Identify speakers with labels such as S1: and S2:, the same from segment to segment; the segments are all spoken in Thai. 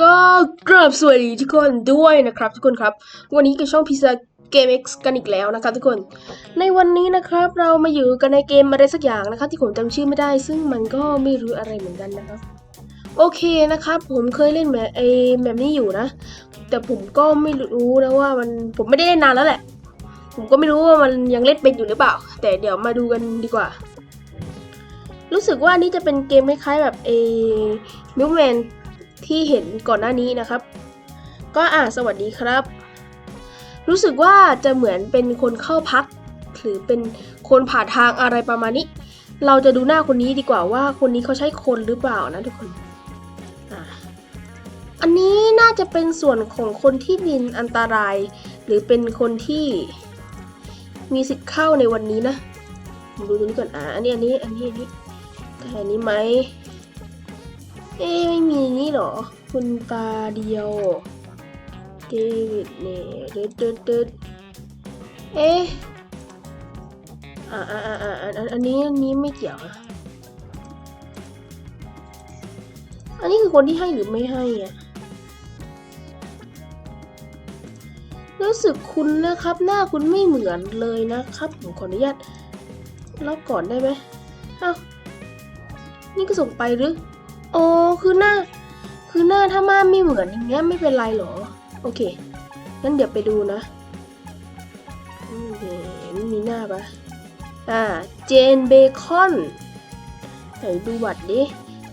S1: ก็กราบสวัสดีทุกคนด้วยนะครับทุกคนครับ วันนี้กับช่องพิซซ่าเกม X กันอีกแล้วนะครับทุกคน ในวันนี้นะครับเรามาอยู่กันในเกมอะไรสักอย่างนะครับที่ผมจำชื่อไม่ได้ ซึ่งมันก็ไม่รู้อะไรเหมือนกันนะครับโอเคนะครับผมเคยเล่นแบบไอแบบนี้อยู่นะ แต่ผมก็ไม่รู้นะว่ามันผมไม่ได้เล่นนานแล้วแหละ ผมก็ไม่รู้ว่ามันยังเล่นเป็นอยู่หรือเปล่า แต่เดี๋ยวมาดูกันดีกว่า รู้สึกว่านี่จะเป็นเกมคล้ายๆแบบเอมิวแมน ที่เห็นก่อนหน้านี้นะครับ ก็อ่าสวัสดีครับ รู้สึกว่าจะเหมือนเป็นคนเข้าพัก หรือเป็นคนผ่านทางอะไรประมาณนี้ เราจะดูหน้าคนนี้ดีกว่าว่าคนนี้เขาใช่คนหรือเปล่านะทุกคนอันนี้น่าจะเป็นส่วนของคนที่ดินอันตราย หรือเป็นคนที่มีสิทธิ์เข้าในวันนี้นะผมดูตรงนี้ก่อนอ่าอันนี้อันนี้อันนี้อันนี้แต่อันนี้ไหม เอ๊ไม่มีนี่หรอ คุณตาเดียวเดวิดเนี่ยเด็ดเด็ดเด็ดเอ๊ะอ่าอ่าอ่าอันอันนี้อันนี้ไม่เกี่ยวอะอันนี้คือคนที่ให้หรือไม่ให้อะรู้สึกคุณนะครับ หน้าคุณไม่เหมือนเลยนะครับ ผมขออนุญาตลบก่อนได้ไหมเอ้านี่ก็ส่งไปหรือ โอ๋อคือหน้า คือหน้าถ้าม่าไม่เหมือนอย่างเงี้ยไม่เป็นไรหรอ โอเค งั้นเดี๋ยวไปดูนะม,มีหน้าปะอ่า เจนเบคอนไหนดูบัตรดิ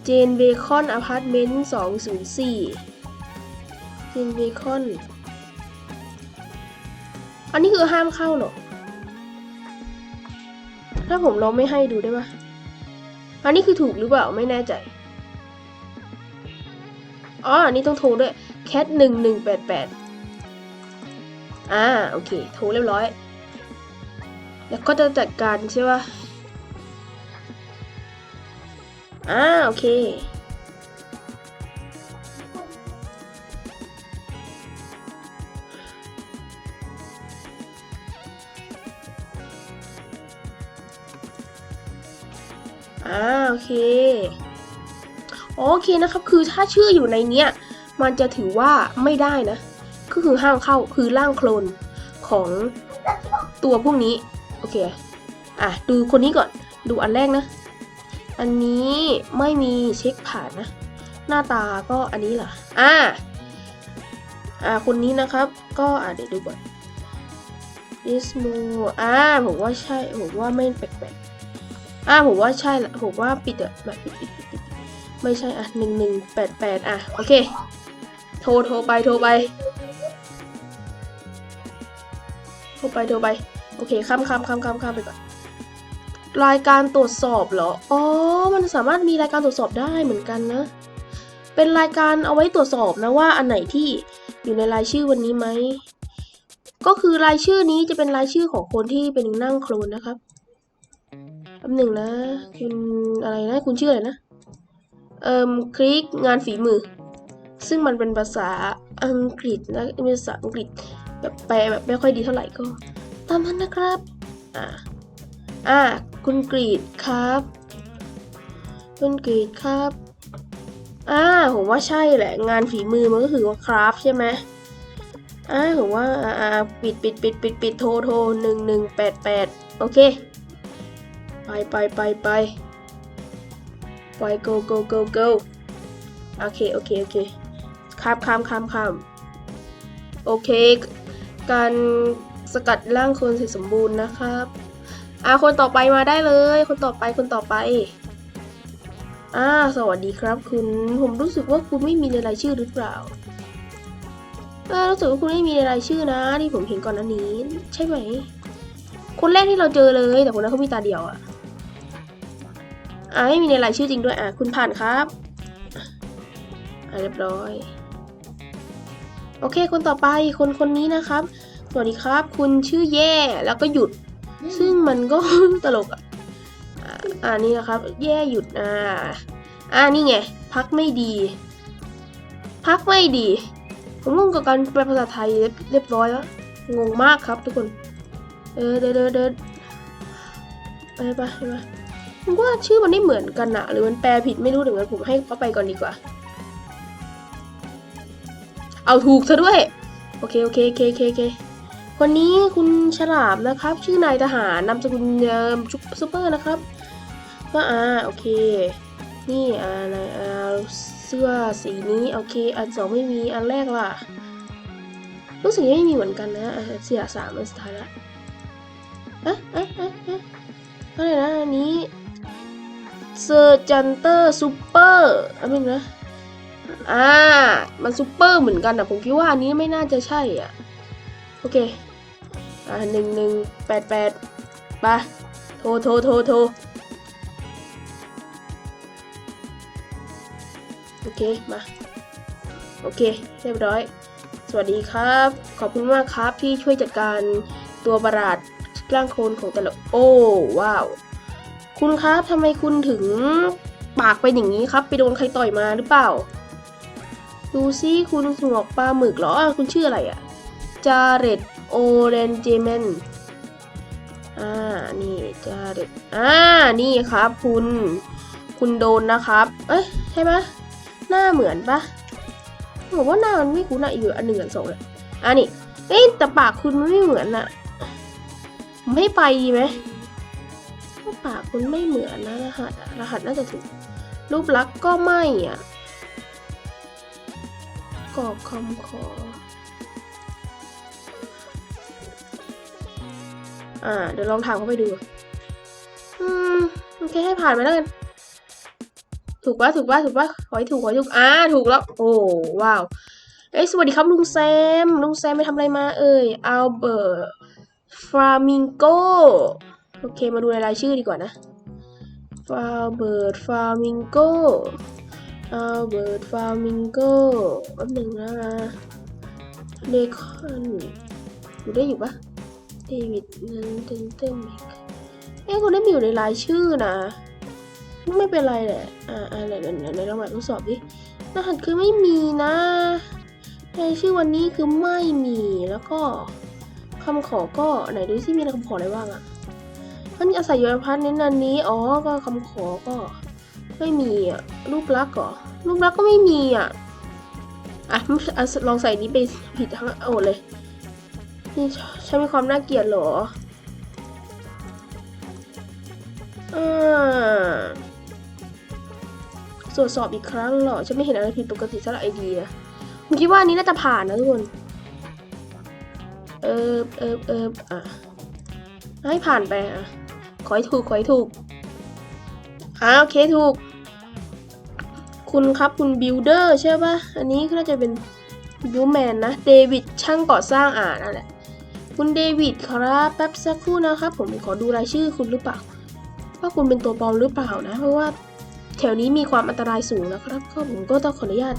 S1: เจนเบคอนอพาร์ตเมนต์สองศูนย์สี่เจนเบคอน อันนี้คือห้ามเข้าเหรอ ถ้าผมลองไม่ให้ดูได้ปะอันนี้คือถูกหรือเปล่าไม่แน่ใจ อ๋อนนี้ต้องโทรด้วยแคทหนึ่งหนึ่งแปดแปดอ่า โอเค โทรเรียบร้อย แล้วก็จะจัดการใช่ปะอ่า โอเค อ่า โอเค โอเคนะครับ คือถ้าชื่ออยู่ในเนี้ย มันจะถือว่าไม่ได้นะ ก็คือห้ามเข้าคือร่างโคลนของตัวพวกนี้ โอเค อะ ดูคนนี้ก่อน ดูอันแรกนะ อันนี้ไม่มีเช็คผ่านนะ หน้าตาก็อันนี้เหรอ อ่า อ่า คนนี้นะครับ ก็อ่าเดี๋ยวดูก่อน Ismo อ่า ผมว่าใช่ ผมว่าไม่แปลกๆ อ่า ผมว่าใช่ละผมว่าปิดอะแบบปิดปิดปิด ไม่ใช่อะหนึ่งหนึ่งแปดแปดอะ โอเค โทรโทรไปโทรไป โทรไปโทรไป โอเค ข้ามข้ามข้ามข้ามข้ามไปก่อน รายการตรวจสอบเหรอ อ๋อ มันสามารถมีรายการตรวจสอบได้เหมือนกันนะ เป็นรายการเอาไว้ตรวจสอบนะว่าอันไหนที่อยู่ในรายชื่อวันนี้ไหม ก็คือรายชื่อนี้จะเป็นรายชื่อของคนที่เป็นนั่งโคลนนะครับแป๊บหนึ่งนะ คุณอะไรนะ คุณชื่ออะไรนะ เอ่มคลิกงานฝีมือ ซึ่งมันเป็นภาษาอังกฤษนะเป็นภาษาอังกฤษแบบแปลแบบไม่ค่อยดีเท่าไหร่ก็ ตามนั้นนะครับ อ่าอ่าคุณกรีดครับ คุณกรีดครับอ่าผมว่าใช่แหละ งานฝีมือมันก็คือว่าคราฟใช่ไหมอ่าผมว่าอ่าอ่าปิดปิดปิดปิดปิดโทรโทรหนึ่งหนึ่งแปดแปดโอเค ไปไปไปไป ไป go go go go โอเค โอเค โอเคข้ามข้ามข้ามข้ามโอเค การสกัดร่างคนเสร็จสมบูรณ์นะครับอ่าคนต่อไปมาได้เลย คนต่อไปคนต่อไปอ่าสวัสดีครับ คุณผมรู้สึกว่าคุณไม่มีในรายชื่อหรือเปล่าอ่ารู้สึกว่าคุณไม่มีในรายชื่อนะที่ผมเห็นก่อนหน้านี้ ใช่ไหม คนแรกที่เราเจอเลย แต่คนนั้นเขามีตาเดียวอะ อ่าไม่มีในรายชื่อจริงด้วยอะคุณผ่านครับอ่าเรียบร้อย โอเคคนต่อไปคนคนนี้นะครับ สวัสดีครับ คุณชื่อแย่แล้วก็หยุด ซึ่งมันก็ ตลกอะอ่าอ่านี่นะครับ แย่หยุดอ่าอ่านี่ไง พักไม่ดี พักไม่ดี ผมงงกับการแปลภาษาไทยเรียบร้อยแล้วงงมากครับทุกคน เออเดินเดินเดินไปไปไป ผมว่าชื่อมันไม่เหมือนกันอะหรือมันแปลผิดไม่รู้เดี๋ยวงั้นผมให้เขาไปก่อนดีกว่า เอาถูกซะด้วย โอเคโอเคโอเคโอเคโอเคคนนี้คุณฉลามนะครับ ชื่อนายทหารนามสกุลเดิมชุปซูเปอร์นะครับก็อ่าโอเค นี่อ่านายอ่าเสื้อสีนี้โอเค อันสองไม่มีอันแรกล่ะรู้สึกยังไม่มีเหมือนกันนะอะเสียสามอันสุดท้ายละอะอะอะอะอะไรนะอันนี้ เซอร์จันเตอร์ซูเปอร์อันนึงนะอ่า มันซูเปอร์เหมือนกันอะผมคิดว่าอันนี้ไม่น่าจะใช่อะ โอเค อ่าหนึ่งหนึ่งแปดแปดไปโทรโทรโทรโทรโอเค มา โอเค เรียบร้อย สวัสดีครับ ขอบคุณมากครับที่ช่วยจัดการตัวประหลาดร่างโคลนของแต่ละ โอ้ ว้าว คุณครับทำไมคุณถึงปากเป็นอย่างนี้ครับ ไปโดนใครต่อยมาหรือเปล่า ดูซิคุณหมวกปลาหมึกเหรอ คุณชื่ออะไรอะจาเรตโอเรนเจเมนอ่า นี่จาเรตอ่า นี่ครับ คุณ คุณโดนนะครับ เอ้ย ใช่ไหมหน้าเหมือนปะผมว่าหน้ามันไม่คุ้นอะอยู่อันหนึ่งอันสองเลยอะนี่เอ้ยแต่ปากคุณมันไม่เหมือนอะผมให้ไปดีไหม ปากคุณไม่เหมือนนะรหัสรหัสน่าจะถูก รูปลักษณ์ก็ไม่อะกรอบคำขอ อ่า เดี๋ยวลองถามเขาไปดู อืม โอเค ให้ผ่านไปแล้วกัน ถูกปะถูกปะถูกปะขอให้ถูกขอให้ถูก อ่า ถูกแล้ว โอ้ ว้าว เอ้สวัสดีครับลุงแซม ลุงแซมไปทำอะไรมาเอ่ยอัลเบิร์ตฟลามิงโก โอเคมาดูรายชื่อดีกว่านะฟาเบิร์ดฟามิงโกอัลเบิร์ตฟามิงโกแป๊บหนึ่งนะเลคอนอยู่ได้อยู่ปะเดวิดนันเทนเทนเอ้คนได้มีอยู่ในรายชื่อนะ ไม่เป็นไรแหละ อ่าอ่าไหนไหนไหนไหนลองแบบทดสอบดิรหัสคือไม่มีนะรายชื่อวันนี้คือไม่มีแล้วก็คำขอก็ไหนดูซิมีคำขออะไรบ้างอะ มันอาศัยอยู่ในพาร์ทนี้นันนี้ อ๋อ ก็คำขอก็ ไม่มีอะรูปลักษณ์เหรอรูปลักษณ์ก็ไม่มีอะอะลองใส่นี้ไปผิดทั้งโอ้เลยนี่ฉันมีความน่าเกลียดเหรออ่าตรวจสอบอีกครั้งเหรอฉันไม่เห็นอะไรผิดปกติสำหรับไอเดียผมคิดว่าอันนี้น่าจะผ่านนะทุกคน เออเออเอออะให้ผ่านไปอะ ขอให้ถูกขอให้ถูกอ่าโอเคถูก คุณครับคุณบิลเดอร์ใช่ปะอันนี้ก็น่าจะเป็นบิลแมนนะเดวิดช่างก่อสร้างอ่านั่นแหละคุณเดวิดครับแป๊บสักครู่นะครับ ผมขอดูรายชื่อคุณหรือเปล่า ว่าคุณเป็นตัวปลอมหรือเปล่านะ เพราะว่าแถวนี้มีความอันตรายสูงนะครับก็ผมก็ต้องขออนุญาต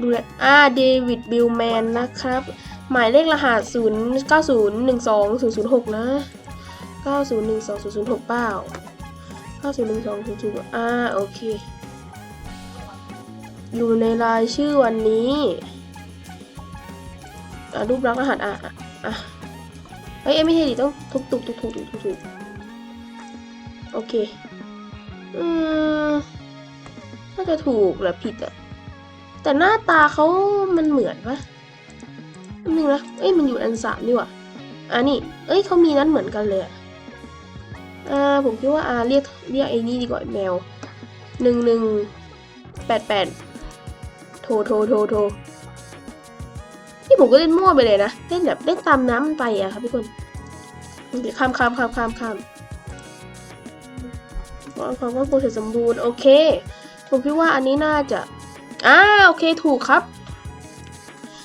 S1: ดูแลอ่าเดวิดบิลแมนนะครับ หมายเลขรหัส 0 9 0 1 2 0 0 6 นะ 9 0 1 2 0 0 6เปล่า9 0 1 2 0 0 6อ่าโอเค อยู่ในรายชื่อวันนี้รูปลักษณ์รหัสอะอะเอ้ยเอ้ยไม่ใช่ดิต้องทุกตุกทุกทุกทุกทุกทุกโอเค อืมน่าจะถูกหรือผิดอะแต่หน้าตาเขามันเหมือนปะนึงนะ เอ้ยมันอยู่อันสามนี่ว่าอ่านี่เอ้ยเขามีนั้นเหมือนกันเลยอะ อ่าผมคิดว่าอ่าเรียกเรียกไอ้นี่ดีกว่าแมวหนึ่งหนึ่งแปดแปดโทรโทรโทรโทรนี่ผมก็เล่นมั่วไปเลยนะ เล่นแบบเล่นตามน้ำมันไปอะครับทุกคนโอเคข้ามข้ามข้ามข้ามข้ามวาความว่าโปรเซสสมบูรณ์โอเค ผมคิดว่าอันนี้น่าจะอ่าโอเคถูกครับ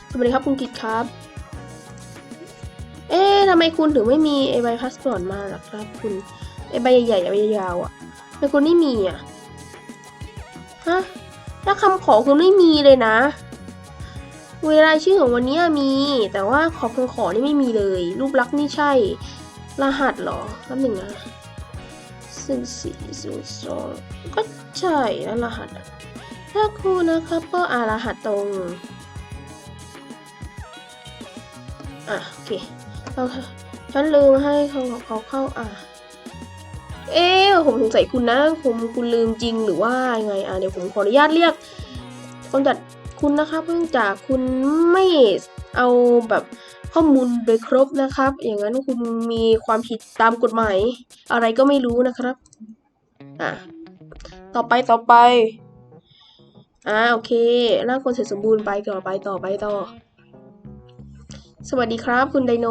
S1: สวัสดีครับคุณกิตครับ เอ๊ะทำไมคุณถึงไม่มีไอใบพาสปอร์ตมาล่ะครับคุณ ไอใบใหญ่ๆใบยาวๆอะทำไมคุณไม่มีอะฮะถ้าคำขอคุณไม่มีเลยนะ เวลาชื่อของวันนี้มี แต่ว่าขอคำขอนี่ไม่มีเลย รูปลักษณ์นี่ใช่ รหัสเหรอแป๊บหนึ่งนะสี่สี่ศูนย์สองก็ใช่แล้วรหัสถ้าครูนะครับก็อารหัสตรงอะโอเคเราฉันลืมให้เขาเขาเข้าอะ เอ๊ผมสงสัยคุณนะผมคุณลืมจริงหรือว่ายังไงอะเดี๋ยวผมขออนุญาตเรียกคนจัดคุณนะครับเพิ่งจากคุณไม่เอาแบบข้อมูลโดยครบนะครับ อย่างนั้นคุณมีความผิดตามกฎหมายอะไรก็ไม่รู้นะครับอะต่อไปต่อไปอ่าโอเคร่างคนเสร็จสมบูรณ์ไปต่อไปต่อไปต่อ สวัสดีครับ คุณไดโน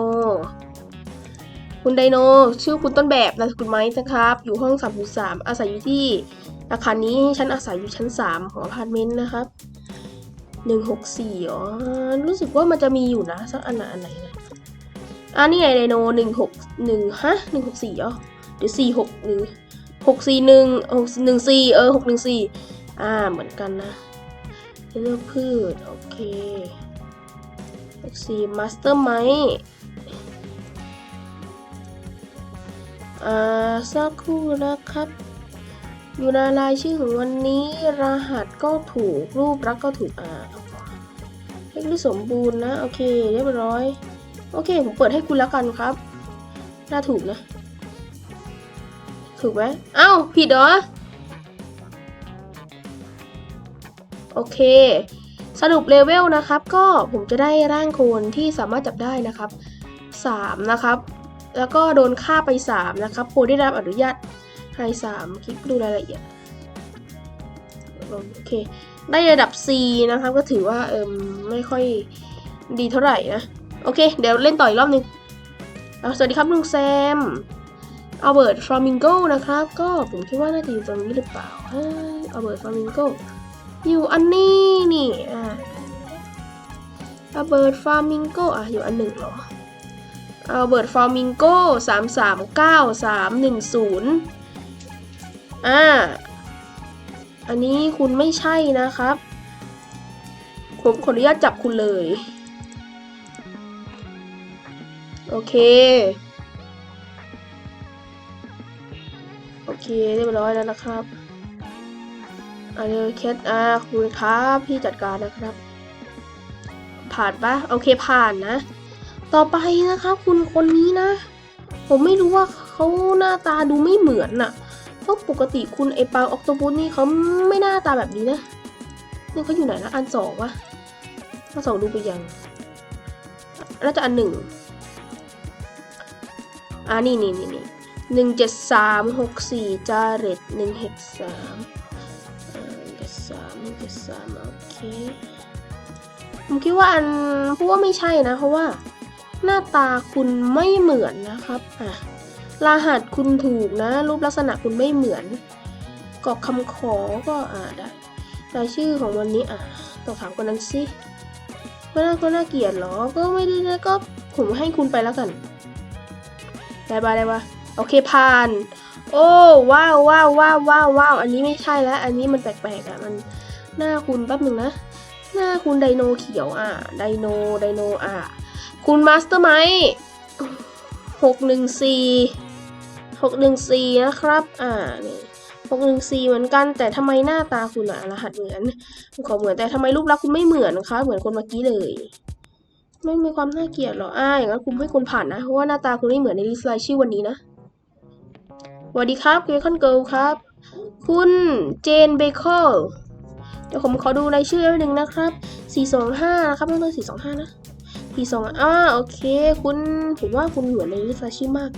S1: คุณไดโน ชื่อคุณต้นแบบนามสกุลไม้นะครับ อยู่ห้อง3 3อาศัยอยู่ที่อาคารนี้ฉันอาศัยอยู่ชั้น 3 ของอพาร์ตเมนต์นะครับ 164อ๋อรู้สึกว่ามันจะมีอยู่นะ สักอันไหนอันไหนนะอ่านี่ไงไดโน 161ฮะ164อ๋อหรือ46หรือ641 614เออ614อ่าเหมือนกันนะเลือกพืช โอเค 64 Master m i อ่าสักครู่นะครับ อยู่ในรายชื่อของวันนี้รหัสก็ถูกรูปรักก็ถูกอ่าเลขที่สมบูรณ์นะ โอเค เรียบร้อย โอเค ผมเปิดให้คุณแล้วกันครับ น่าถูกนะ ถูกไหมเอ้า ผิดเหรอ โอเค สรุปเลเวลนะครับ ก็ผมจะได้ร่างโคนที่สามารถจับได้นะครับ 3 นะครับ แล้วก็โดนฆ่าไป 3 นะครับโปรได้รับอนุญาตให้3คลิกดูรายละเอียด โอเค ได้ระดับ C นะครับ ก็ถือว่าเอิมไม่ค่อยดีเท่าไหร่นะ โอเค เดี๋ยวเล่นต่ออีกรอบนึงอะสวัสดีครับลุงแซมอัลเบิร์ตฟลามิงโกนะครับ ก็ผมคิดว่าน่าจะอยู่ตรงนี้หรือเปล่าอัลเบิร์ตฟลามิงโกอยู่อันนี้นี่อ่าอัลเบิร์ตฟลามิงโกอะอยู่อันหนึ่งเหรอ อัลเบิร์ตฟลามิงโกสามสามเก้าสามหนึ่งศูนย์อ่า อันนี้คุณไม่ใช่นะครับ ผมขออนุญาตจับคุณเลย โอเค โอเคเรียบร้อยแล้วนะครับอันนี้แคทอ่าคุณครับพี่จัดการนะครับ ผ่านปะโอเคผ่านนะ ต่อไปนะครับคุณคนนี้นะ ผมไม่รู้ว่าเขาหน้าตาดูไม่เหมือนน่ะ เพราะปกติคุณไอปาออกโตปุสนี่เขาไม่หน้าตาแบบนี้นะนี่เขาอยู่ไหนนะอันสองวะอันสองดูไปยังน่าจะอันหนึ่งอ่านี่นี่นี่นี่หนึ่งเจ็ดสามหกสี่จาเรตหนึ่งเฮกสามเจ็ดสามหนึ่งเจ็ดสามโอเคผมคิดว่าอันพว่าไม่ใช่นะ เพราะว่า หน้าตาคุณไม่เหมือนนะครับอะรหัสคุณถูกนะ รูปลักษณะคุณไม่เหมือนกรอกคำขอก็อ่าได้รายชื่อของวันนี้อะต้องถามคนนั้นสิก็น่าก็น่าเกลียดเหรอ ก็ไม่ได้นะก็ผมให้คุณไปแล้วกัน ได้ปะได้ปะโอเคผ่าน โอ้ว้าวว้าวว้าวว้าวว้าวอันนี้ไม่ใช่แล้ว อันนี้มันแปลกๆอะมันหน้าคุณแป๊บหนึ่งนะ หน้าคุณไดโนเขียวอะไดโนไดโนอะ คุณมาสเตอร์ไมหกหนึ่งสี่หกหนึ่งสี่นะครับ อ่านี่หกหนึ่งสี่เหมือนกัน แต่ทำไมหน้าตาคุณอะรหัสเหมือนขอเหมือนแต่ทำไมรูปลักษณ์คุณไม่เหมือนนะคะ เหมือนคนเมื่อกี้เลย ไม่มีความน่าเกลียดหรอ อ่า อย่างนั้นคุณไม่ควรผ่านนะ เพราะว่าหน้าตาคุณไม่เหมือนในลิสต์รายชื่อวันนี้นะสวัสดีครับเกคอนเกิลครับ คุณเจนเบเกอร์เดี๋ยวผมขอดูรายชื่อนิดนึงนะครับ 425 นะครับต้องเป็น425 นะ สี่สองอ่าโอเค คุณผมว่าคุณเหมือนในลิซาชิมาก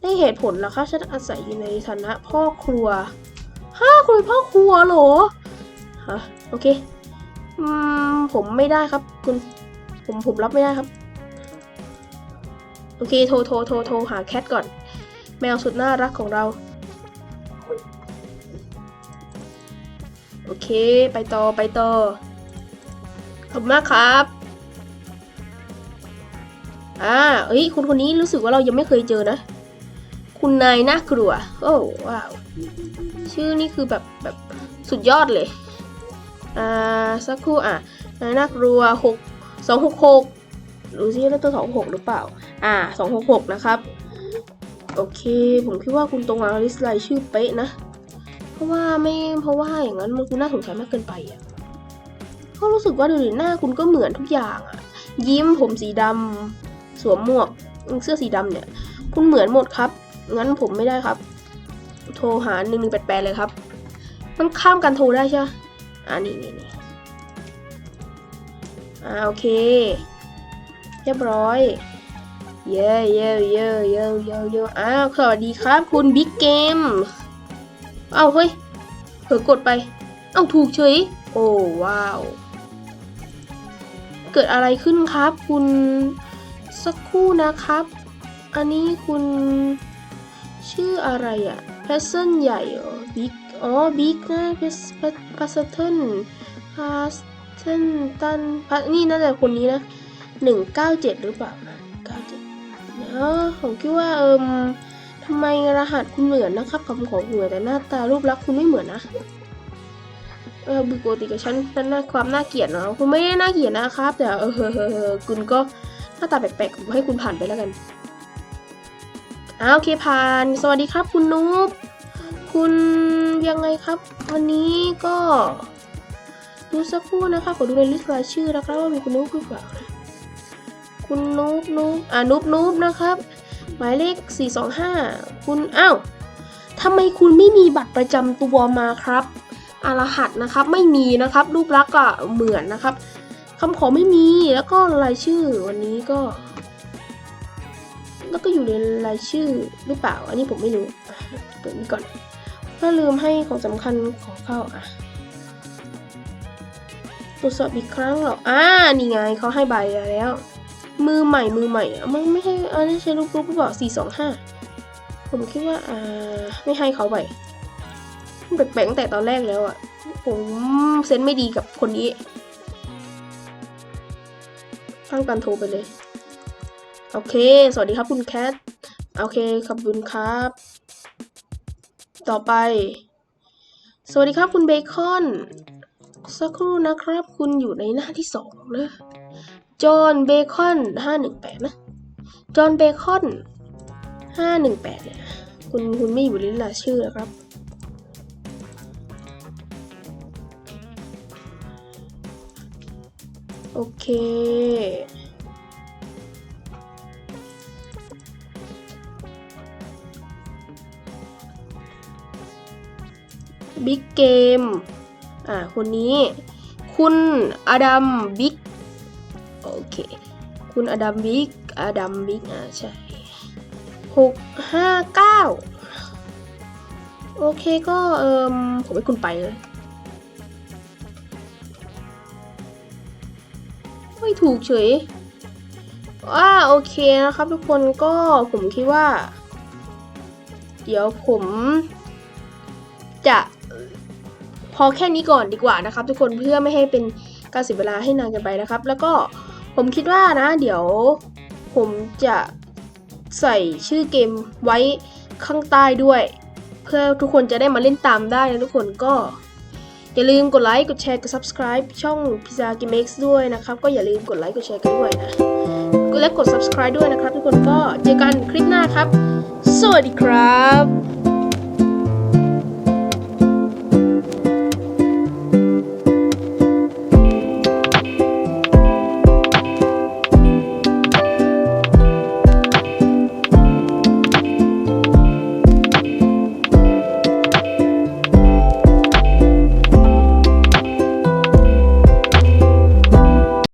S1: ได้เหตุผลแล้วคะฉันอาศัยอยู่ในฐานะพ่อครัวฮ่าคุณพ่อครัวเหรอฮะโอเคอืมผมไม่ได้ครับ คุณผมผมรับไม่ได้ครับ โอเคโทรโทรโทรโทรหาแคทก่อน แมวสุดน่ารักของเรา โอเค ไปต่อไปต่อขอบมากครับ อ่าเอ้ยคุณคนนี้รู้สึกว่าเรายังไม่เคยเจอนะ คุณนายน่ากลัว โอ้ว้าว ชื่อนี่คือแบบแบบสุดยอดเลย อ่าสักครู่อะนายน่ากลัวหกสองหกหกดูซิแล้วตัวสองหกหรือเปล่า อ่าสองหกหกนะครับ โอเค ผมคิดว่าคุณตรงมาลิสไลชื่อเป๊ะนะ เพราะว่าไม่ เพราะว่าอย่างนั้นมันคุณน่าสงสัยมากเกินไปอะก็รู้สึกว่าดูดิหน้าคุณก็เหมือนทุกอย่างอะ ยิ้มผมสีดำ สวมหมวกเสื้อสีดำเนี่ย คุณเหมือนหมดครับ งั้นผมไม่ได้ครับ โทรหาหนึ่งหนึ่งแปดแปดเลยครับ มันข้ามกันโทรได้ใช่ไหมอ่านี่นี่นี่อ่าโอเค เรียบร้อย เย้เย้เย้เย้เย้เย้อ้าวสวัสดีครับ คุณบิ๊กเกม เอ้าเฮ้ยเผลอกดไป เอ้าถูกเฉย โอ้ว้าว เกิดอะไรขึ้นครับคุณ สักครู่นะครับ อันนี้คุณชื่ออะไรอะแพสเซนใหญ่เหรอบิ๊กอ๋อบิ๊กนะเพสพัสเทนพาสเทนตันพันี่น่าจะคนนี้นะหนึ่งเก้าเจ็ดหรือเปล่าเก้าเจ็ดเออผมคิดว่าเอิมทำไมรหัสคุณเหมือนนะครับคำของเหมือนแต่หน้าตารูปลักษณ์คุณไม่เหมือนนะเออปกติกับฉันนั่นความน่าเกลียดเนาะคุณไม่ได้น่าเกลียดนะครับ แต่เออคุณก็ น้าตาแปลกๆผมให้คุณผ่านไปแล้วกันอ้าวโอเคผ่าน สวัสดีครับคุณนุ๊กคุณยังไงครับ วันนี้ก็ดูสักครู่นะคะ ขอดูในลิสต์รายชื่อนะครับว่ามีคุณนุ๊กหรือเปล่านะคุณนุ๊กนุ๊กอ่านุ๊กนุ๊กนะครับ หมายเลข 425 คุณอ้าวทำไมคุณไม่มีบัตรประจำตัวมาครับอารหัสนะครับ ไม่มีนะครับ รูปลักษณ์ก็เหมือนนะครับ คำขอไม่มีแล้วก็รายชื่อวันนี้ก็ แล้วก็อยู่ในรายชื่อหรือเปล่า อันนี้ผมไม่รู้เปิดนี้ก่อน ถ้าลืมให้ของสำคัญของเข้าอะตรวจสอบอีกครั้งหรออ่านี่ไงเขาให้ใบแล้ว มือใหม่มือใหม่อะมันไม่ให้อันนี้ใช้รูปรูปหรือเปล่าสี่สองห้าผมคิดว่าอ่าไม่ให้เขาใบแปลกๆตั้งแต่ตอนแรกแล้วอะ่ะผมเซนไม่ดีกับคนนี้ ตั้งการโทรไปเลย โอเค สวัสดีครับคุณแคท โอเค ขอบคุณครับ ต่อไป สวัสดีครับคุณเบคอน สักครู่นะครับ คุณอยู่ในหน้าที่สองนะ จอห์นเบคอนห้าหนึ่งแปดนะ จอห์นเบคอนห้าหนึ่งแปดเนี่ย คุณคุณไม่อยู่ในรายชื่อนะครับ โอเค บิ๊กเกม อ่า คนนี้ คุณอดัมบิ๊ก โอเค คุณอดัมบิ๊ก อดัมบิ๊ก อ่า ใช่หกห้าเก้าโอเคก็ เอิมผมให้คุณไปเลย ไม่ถูกเฉยว่าโอเคนะครับทุกคนก็ผมคิดว่า เดี๋ยวผม จะพอแค่นี้ก่อนดีกว่านะครับ ทุกคนเพื่อไม่ให้เป็นการเสียเวลาให้นานกันไปนะครับ แล้วก็ผมคิดว่านะ เดี๋ยวผมจะใส่ชื่อเกมไว้ข้างใต้ด้วย เพื่อทุกคนจะได้มาเล่นตามได้นะทุกคนก็ อย่าลืมกดไลค์ กดแชร์ กด subscribe ช่อง Pizza Game X ด้วยนะครับ ก็อย่าลืมกดไลค์ กดแชร์กันด้วยนะและกด subscribe ด้วยนะครับ ทุกคนก็เจอกันคลิปหน้าครับ สวัสดีครับ